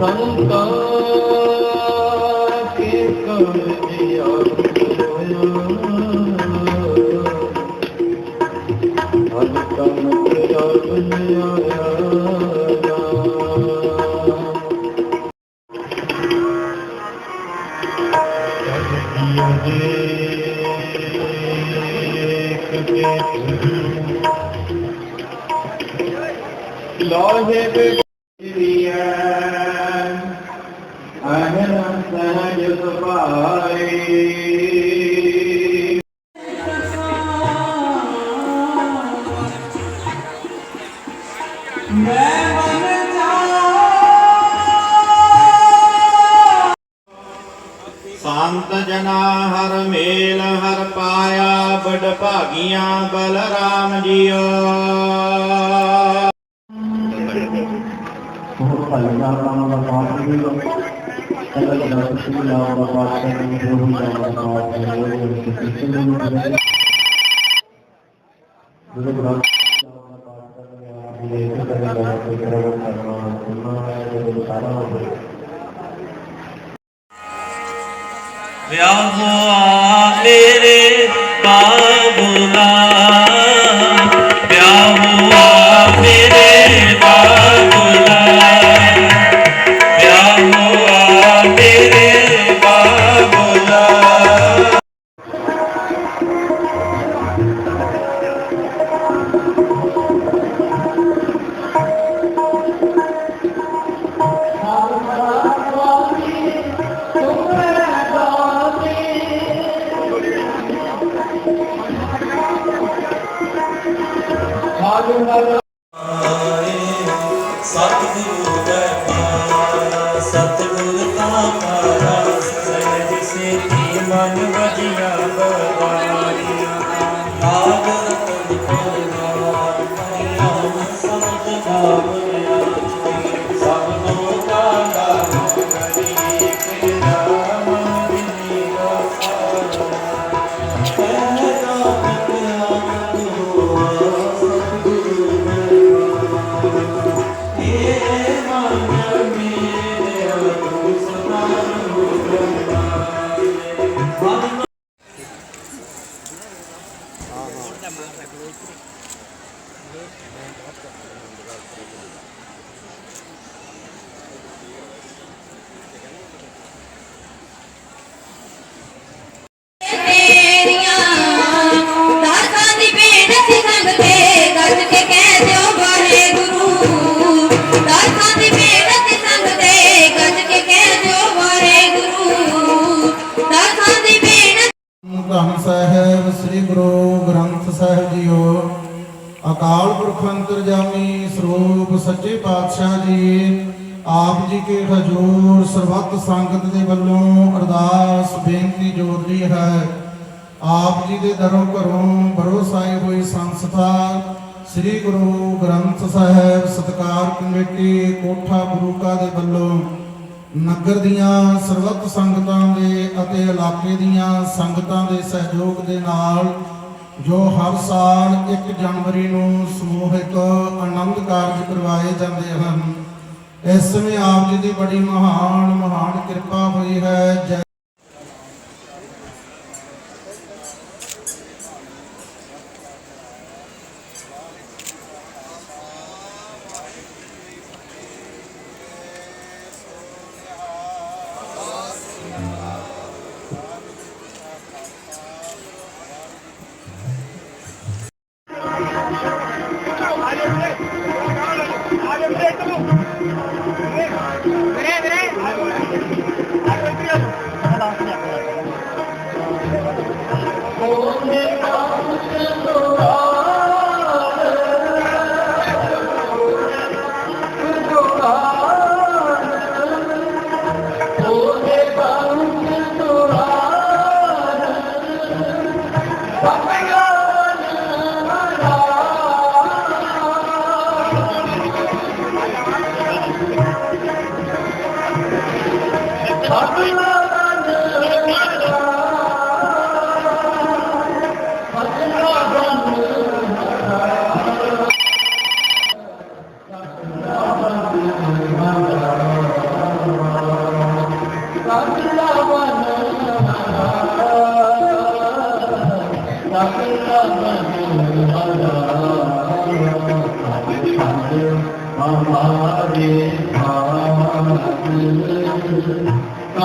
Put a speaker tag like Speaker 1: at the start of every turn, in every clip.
Speaker 1: ਸੰਤਾ ਕੇ ਕਰ। ਲਾਹੇ ਬੇਰੀਆਂ ਅਹਨ
Speaker 2: ਸੰਤ ਜਨਾ ਹਰ ਮੇਲ ਹਰ ਪਾਇਆ ਬੜ ਭਾਗੀਆਂ ਬਲਰਾਮ ਜੀਓ।
Speaker 1: ਉਹ ਭਲਾ
Speaker 3: ਸਤਿਗੁਰੂ। ਦਾ ਪਾਇਆ
Speaker 4: ਤੇਰੀਆਂ
Speaker 5: ਪੁਰਖ ਸਰੂਪ ਸੱਚੇ ਪਾਤਸ਼ਾਹ ਜੀ, ਆਪ ਜੀ ਕੇ ਹਜੂਰ ਸਰਬੱਤ ਸੰਗਤ ਦੇ ਵੱਲੋਂ ਅਰਦਾਸ, ਬੇਨਤੀ ਜੋਦਰੀ ਹੈ। ਆਪ ਜੀ ਦੇ ਦਰੋਂ ਘਰੋਂ ਭਰੋਸਾਈ ਹੋਈ ਸੰਸਥਾ ਸ੍ਰੀ ਗੁਰੂ ਗ੍ਰੰਥ ਸਾਹਿਬ ਸਤਕਾਰ ਕਮੇਟੀ, ਕੋਠਾ ਗੁਰੂ ਕਾ ਦੇ ਵੱਲੋਂ ਨਗਰ ਦੀਆਂ ਸਰਬੱਤ ਸੰਗਤਾਂ ਦੇ ਅਤੇ ਇਲਾਕੇ ਦੀਆਂ ਸੰਗਤਾਂ ਦੇ ਸਹਿਯੋਗ ਦੇ ਨਾਲ ਜੋ ਹਰ ਸਾਲ 1 ਜਨਵਰੀ ਨੂੰ ਸਮੂਹਿਕ ਆਨੰਦ ਕਾਰਜ ਕਰਵਾਏ ਜਾਂਦੇ ਹਨ, ਇਸ ਸਮੇਂ ਆਪ ਜੀ ਦੀ ਬੜੀ ਮਹਾਨ ਮਹਾਨ ਕਿਰਪਾ ਹੋਈ ਹੈ
Speaker 3: Thank you. اللہ اکبر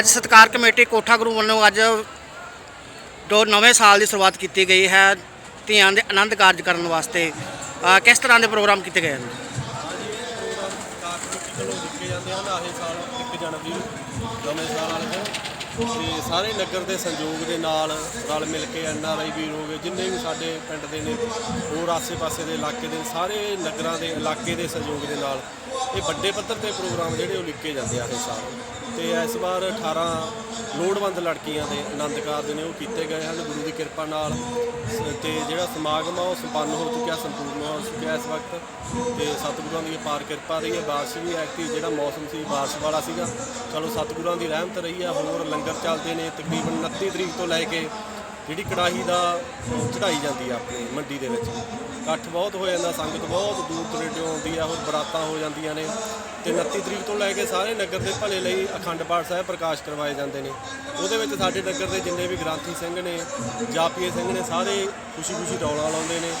Speaker 6: ਅੱਜ ਸਤਕਾਰ ਕਮੇਟੀ ਕੋਠਾ ਗੁਰੂ ਵੱਲੋਂ ਅੱਜ ਦੋ ਨਵੇਂ ਸਾਲ ਦੀ ਸ਼ੁਰੂਆਤ ਕੀਤੀ ਗਈ ਹੈ ਧੀਆਂ ਦੇ ਆਨੰਦ ਕਾਰਜ ਕਰਨ ਵਾਸਤੇ। ਕਿਸ ਤਰ੍ਹਾਂ ਦੇ ਪ੍ਰੋਗਰਾਮ ਕੀਤੇ ਗਏ ਹਨ?
Speaker 7: ਚਲੋ ਦਿੱਤੇ ਜਾਂਦੇ ਹਨ ਆਹੇ ਸਾਲ 1 ਜਨਵਰੀ ਨੂੰ ਨਵੇਂ ਸਾਲ ਵਾਲੇ ਦਿਨ ਤੇ ਸਾਰੇ ਨਗਰ ਦੇ ਸੰਯੋਗ ਦੇ ਨਾਲ ਰਲ ਮਿਲ ਕੇ ਐਨ ਆਰ ਆਈ ਵੀਰ ਹੋ ਗਏ, ਜਿੰਨੇ ਵੀ ਸਾਡੇ ਪਿੰਡ ਦੇ ਨੇ, ਹੋਰ ਆਸੇ-ਪਾਸੇ ਦੇ ਇਲਾਕੇ ਦੇ, ਸਾਰੇ ਨਗਰਾਂ ਦੇ ਇਲਾਕੇ ਦੇ ਸਹਿਯੋਗ ਦੇ ਨਾਲ ਇਹ ਵੱਡੇ ਪੱਧਰ ਤੇ ਪ੍ਰੋਗਰਾਮ ਜਿਹੜੇ ਉਹ ਲਿਖੇ ਜਾਂਦੇ ਆ ਇਹ ਸਾਲ। ਤੇ ਇਸ ਵਾਰ 18 ਲੋੜਵੰਦ ਲੜਕੀਆਂ ਦੇ ਆਨੰਦ ਕਾਰਜ ਨੇ ਉਹ ਕੀਤੇ ਗਏ ਹਨ। ਗੁਰੂ ਦੀ ਕਿਰਪਾ ਨਾਲ ਸ- ਤੇ ਜਿਹੜਾ ਸਮਾਗਮ ਆ, ਉਹ ਸੰਪੰਨ ਹੋ ਚੁੱਕਿਆ, ਸੰਪੂਰਨ ਹੋ ਚੁੱਕਿਆ ਇਸ ਵਕਤ। ਤੇ ਸਤਿਗੁਰਾਂ ਦੀ ਅਪਾਰ ਕਿਰਪਾ ਰਹੀ ਹੈ। ਬਾਰਿਸ਼ ਵੀ ਐਕਟਿਵ ਜਿਹੜਾ ਮੌਸਮ ਸੀ, ਬਾਰਿਸ਼ ਵਾਲਾ ਸੀਗਾ। ਚਲੋ ਸਤਿਗੁਰਾਂ ਦੀ ਰਹਿਮਤ ਰਹੀ ਹੈ। ਹੋਰ ਲੰਗਰ ਚੱਲਦੇ ਨੇ, ਤਕਰੀਬਨ 29 ਤਰੀਕ ਤੋਂ ਲੈ ਕੇ ਜਿਹੜੀ ਕੜਾਹੀ ਦਾ ਚੜਾਈ ਜਾਂਦੀ ਆ ਆਪਣੀ ਮੰਡੀ ਦੇ ਵਿੱਚ। ਇਕੱਠ ਬਹੁਤ ਹੋ ਜਾਂਦਾ, ਸੰਗਤ ਬਹੁਤ ਦੂਰ ਦੁਰੇਡੋਂ ਆਉਂਦੀ ਆ, ਹੋਰ ਬਰਾਤਾਂ ਹੋ ਜਾਂਦੀਆਂ ਨੇ। ਤੇ 29 ਤਰੀਕ ਤੋਂ ਲੈ ਕੇ ਸਾਰੇ ਨਗਰ ਦੇ ਭਲੇ ਲਈ ਅਖੰਡ ਪਾਠ ਸਾਹਿਬ ਪ੍ਰਕਾਸ਼ ਕਰਵਾਏ ਜਾਂਦੇ ਨੇ। ਉਹਦੇ ਵਿੱਚ ਸਾਡੇ ਨਗਰ ਦੇ ਜਿੰਨੇ ਵੀ ਗ੍ਰੰਥੀ ਸਿੰਘ ਨੇ, ਜਾਪੀਏ ਸਿੰਘ ਨੇ ਸਾਰੇ ਖੁਸ਼ੀ-ਖੁਸ਼ੀ ਰੌਲਾ ਲਾਉਂਦੇ ਨੇ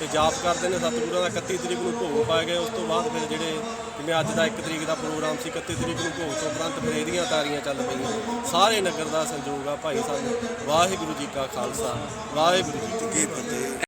Speaker 7: ਤੇ ਜਾਪ ਕਰਦੇ ਨੇ। ਸਤਿਗੁਰਾਂ ਦਾ 31 ਤਰੀਕ ਨੂੰ ਭੋਗ ਪਾਇਆ ਗਿਆ। ਉਸ ਤੋਂ ਬਾਅਦ ਫਿਰ ਜਿਹੜੇ ਜਿਵੇਂ ਅੱਜ ਦਾ 1 ਤਰੀਕ ਦਾ ਪ੍ਰੋਗਰਾਮ ਸੀ 31 ਤਰੀਕ ਨੂੰ ਭੋਗ ਤੋਂ ਉਪਰੰਤ ਫਿਰ ਇਹਦੀਆਂ ਤਾਰੀਆਂ ਚੱਲ ਪਈਆਂ। ਸਾਰੇ ਨਗਰ ਦਾ ਸੰਯੋਗ ਆ ਭਾਈ ਸਾਹਿਬ, ਵਾਹਿਗੁਰੂ ਜੀ ਕਾ ਖਾਲਸਾ, ਵਾਹਿਗੁਰੂ ਜੀ ਕੀ ਫਤਿਹ।